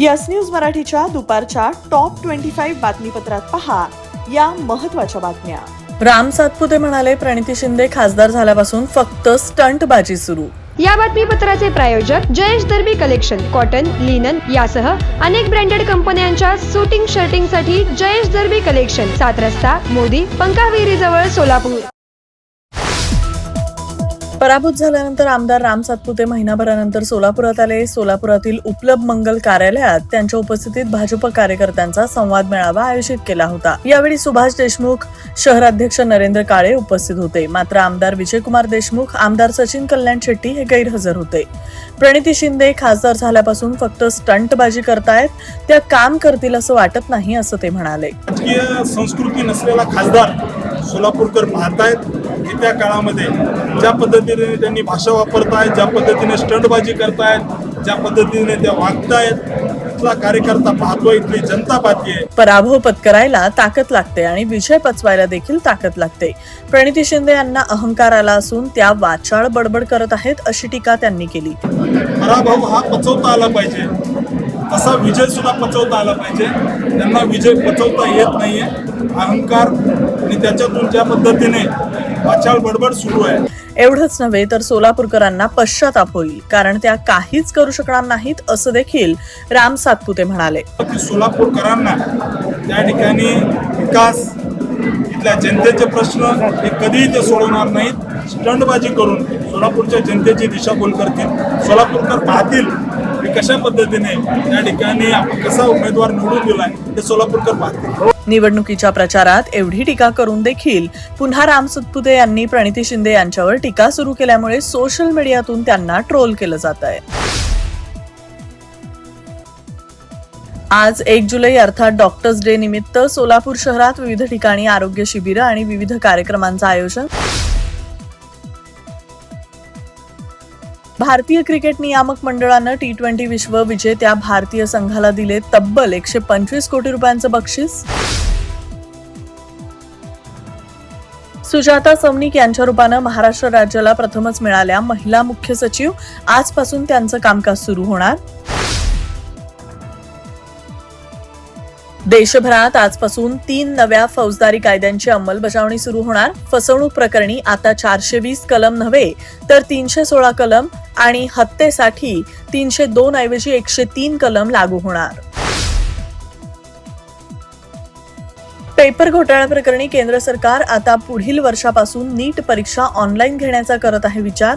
Yes news मराठीच्या दुपारच्या top twenty five बातमीपत्रात पहा या महत्त्वाच्या बातम्या. राम सातपुते म्हणाले प्रणिती शिंदे खासदार झाल्यापासून फक्त स्टंट बाजी सुरू. या बातमीपत्राचे प्रायोजक Jayesh Darbi collection cotton linen यासह अनेक ब्रँडेड कंपन्यांच्या सुटिंग शर्टिंगसाठी जयेश दर्बी कलेक्शन सात रस्ता मोदी पंकाविहिरी जवळ सोलापूर. पराभूत झाल्यानंतर आमदार राम सातपुते महिनाभरानंतर सोलापुरात आले. सोलापुरातील उपलब्ध मंगल कार्यालयात त्यांच्या उपस्थितीत भाजप कार्यकर्त्यांचा संवाद मेळावा आयोजित केला होता. यावेळी सुभाष देशमुख शहराध्यक्ष नरेंद्र काळे उपस्थित होते. मात्र आमदार विजयकुमार देशमुख आमदार सचिन कल्याण शेट्टी हे गैरहजर होते. प्रणिती शिंदे खासदार झाल्यापासून फक्त स्टंटबाजी करतायत. त्या काम करतील असं वाटत नाही असं ते म्हणाले. संस्कृती नसलेला खासदार सोलापूरकर पाहतायत येत्या काळामध्ये ज्या पद्धतीने त्यांनी भाषा वापरतायत ज्या पद्धतीने स्टंटबाजी करतायत ज्या पद्धतीने त्या वागतायत कार्यकर्ता पाहतोय इथली जनता पाहतीये. पराभव पत्करायला ताकद लागते आणि विजय पचवायला देखील ताकद लागते. प्रणिती शिंदे यांना अहंकार आला असून त्या वाचाळ बडबड करत आहेत अशी टीका त्यांनी केली. पराभव हा पचवता आला पाहिजे. तसा विजय सुद्धा पचवता आला पाहिजे. त्यांना विजय पचवता येत नाहीये. अहंकार आणि त्याच्यातून ज्या पद्धतीने वाचाळ बडबड सुरू आहे. एवढंच नव्हे तर सोलापूरकरांना पश्चाताप होईल कारण त्या काहीच करू शकणार नाहीत असं देखील राम सातपुते म्हणाले. सोलापूरकरांना त्या ठिकाणी विकास इथल्या जनतेचे प्रश्न हे कधीही ते सोडवणार नाहीत. स्टंटबाजी करून सोलापूरच्या जनतेची दिशाभूल करतील. सोलापूरकर पाहतील की कशा पद्धतीने त्या ठिकाणी आपण कसा उमेदवार निवडून दिलाय ते सोलापूरकर पाहतील. निवडणुकीच्या प्रचारात एवढी टीका करून देखील पुन्हा राम सातपुते यांनी प्रणिती शिंदे यांच्यावर टीका सुरू केल्यामुळे सोशल मीडियातून त्यांना ट्रोल केलं जात आहे. आज एक जुलै अर्थात डॉक्टर्स डे निमित्त सोलापूर शहरात विविध ठिकाणी आरोग्य शिबिरं आणि विविध कार्यक्रमांचं आयोजन भारतीय क्रिकेट नियामक मंडळानं टी ट्वेंटी विश्व विजेत्या भारतीय संघाला दिले तब्बल एकशे पंचवीस कोटी रुपयांचं बक्षीस. सुजाता सौनिक यांच्या रूपानं महाराष्ट्र राज्याला प्रथमच मिळाल्या महिला मुख्य सचिव. आजपासून त्यांचं कामकाज सुरू होणार. देशभरात आजपासून तीन नव्या फौजदारी कायद्यांची अंमलबजावणी सुरू होणार. फसवणूक प्रकरणी आता चारशे वीस कलम नव्हे तर तीनशे सोळा कलम आणि हत्येसाठी तीनशे दोन ऐवजी एकशे तीन कलम लागू होणार. पेपर घोटाळा प्रकरणी केंद्र सरकार आता पुढील वर्षापासून नीट परीक्षा ऑनलाईन घेण्याचा करत आहे विचार.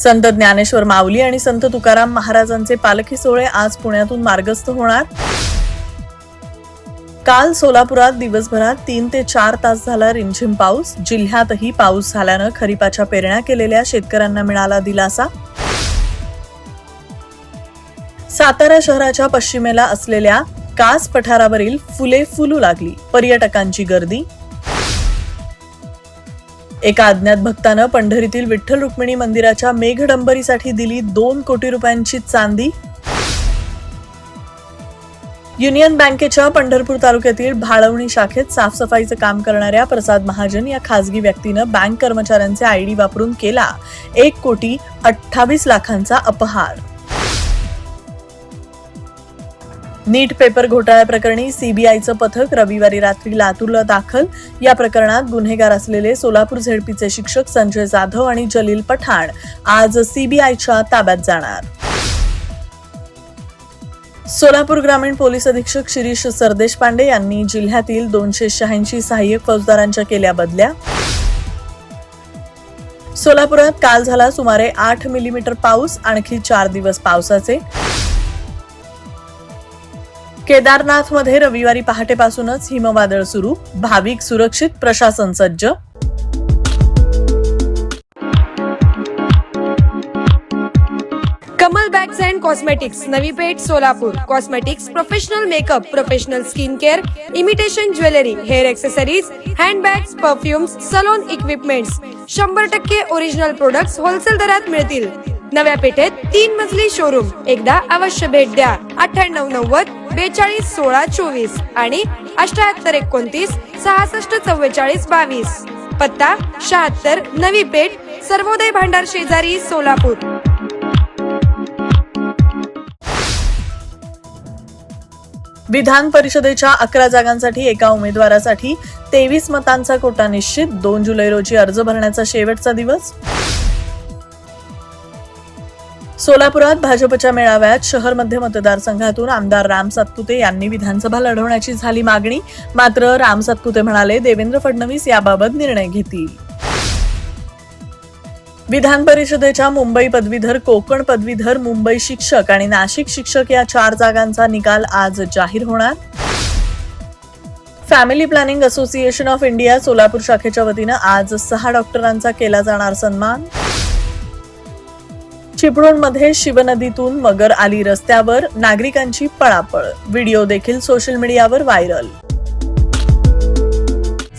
संत ज्ञानेश्वर माऊली आणि संत तुकाराम महाराजांचे पालखी सोहळे आज पुण्यातून मार्गस्थ होणार. काल सोलापुरात दिवसभरात तीन ते चार तास झाला रिमझिम पाऊस. जिल्ह्यातही पाऊस झाल्यानं खरीपाच्या पेरण्या केलेल्या शेतकऱ्यांना मिळाला दिलासा. सातारा शहराच्या पश्चिमेला असलेल्या कास पठारावरील फुले फुलू लागली. पर्यटकांची गर्दी एका अज्ञात भक्तानं पंढरीतील विठ्ठल रुक्मिणी मंदिराच्या मेघडंबरीसाठी दिली दोन कोटी रुपयांची चांदी. युनियन बँकेच्या पंढरपूर तालुक्यातील भाळवणी शाखेत साफसफाईचं काम करणाऱ्या प्रसाद महाजन या खासगी व्यक्तीनं बँक कर्मचाऱ्यांचे आयडी वापरून केला एक कोटी अठ्ठावीस लाखांचा अपहार. नीट पेपर घोटाळ्याप्रकरणी सीबीआयचं पथक रविवारी रात्री लातूरला दाखल. या प्रकरणात गुन्हेगार असलेले सोलापूर झेडपीचे शिक्षक संजय जाधव आणि जलील पठाण आज सीबीआयच्या ताब्यात जाणार. सोलापूर ग्रामीण पोलीस अधीक्षक शिरीष सरदेश पांडे यांनी जिल्ह्यातील दोनशे शहाऐंशी सहाय्यक फौजदारांच्या केल्या बदल्या. सोलापुरात काल झाला सुमारे आठ मिलीमीटर पाऊस आणखी चार दिवस पावसाचे. केदारनाथमध्ये रविवारी पहाटेपासूनच हिमवादळ सुरू. भाविक सुरक्षित प्रशासन सज्ज. Kamal bags and cosmetics Navi Peth Solapur. Cosmetics professional makeup professional skin care imitation jewellery hair accessories handbags perfumes salon equipments शंभर टक्के ओरिजिनल प्रोडक्ट्स होलसेल दरात मिळतील. नव्या पेठेत तीन मजली शोरूम एकदा अवश्य भेट द्या. अठ्ठ्याण्णव नव्वद बेचाळीस सोळा चोवीस आणि अठ्याहत्तर एकोणतीस सहासष्ट चव्वेचाळीस बावीस. पत्ता शहात्तर नवी पेठ सर्वोदय भांडार शेजारी सोलापूर. विधान परिषदेच्या अकरा जागांसाठी एका उमेदवारासाठी तेवीस मतांचा कोटा निश्चित. दोन जुलै रोजी अर्ज भरण्याचा शेवटचा दिवस. सोलापुरात भाजपच्या मेळाव्यात शहर मध्य मतदारसंघातून आमदार राम सातपुते यांनी विधानसभा लढवण्याची झाली मागणी. मात्र राम सातपुते म्हणाले देवेंद्र फडणवीस याबाबत निर्णय घेतील. विधान परिषदेच्या मुंबई पदवीधर कोकण पदवीधर मुंबई शिक्षक आणि नाशिक शिक्षक या चार जागांचा निकाल आज जाहीर होणार. Family planning association of India Solapur शाखेच्या वतीनं आज सहा डॉक्टरांचा केला जाणार सन्मान. चिपळूणमध्ये शिवनदीतून मगर आली रस्त्यावर नागरिकांची पळापळ. व्हिडिओ देखील सोशल मीडियावर व्हायरल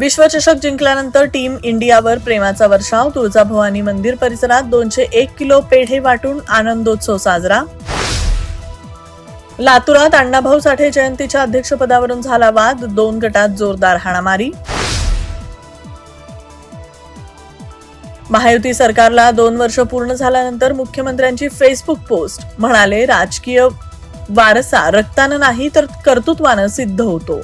विश्वचषक जिंकल्यानंतर टीम इंडियावर प्रेमाचा वर्षाव. तुळजाभवानी मंदिर परिसरात दोनशे एक किलो पेढे वाटून आनंदोत्सव साजरा. लातुरात अण्णाभाऊ साठे जयंतीच्या अध्यक्षपदावरून झाला वाद. दोन गटात जोरदार हाणामारी. महायुती सरकारला दोन वर्ष पूर्ण झाल्यानंतर मुख्यमंत्र्यांची फेसबुक पोस्ट म्हणाले राजकीय वारसा रक्तानं नाही तर कर्तृत्वानं सिद्ध होतो.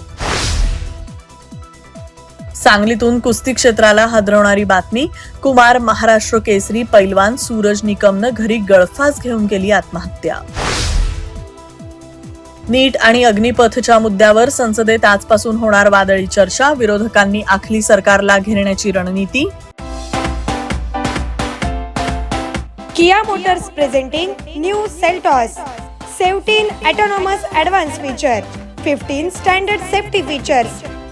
सांगलीतून कुस्ती क्षेत्राला हादरवणारी बातमी कुमार महाराष्ट्र केसरी पैलवान सूरज निकमनं घरी गळफास घेऊन केली आत्महत्या. नीट आणि अग्निपथच्या मुद्द्यावर संसदेत आजपासून होणार वादळी चर्चा विरोधकांनी आखली सरकारला घेरण्याची रणनीती. Kia Motors presenting new Seltos seventeen autonomous advanced feature fifteen standard safety features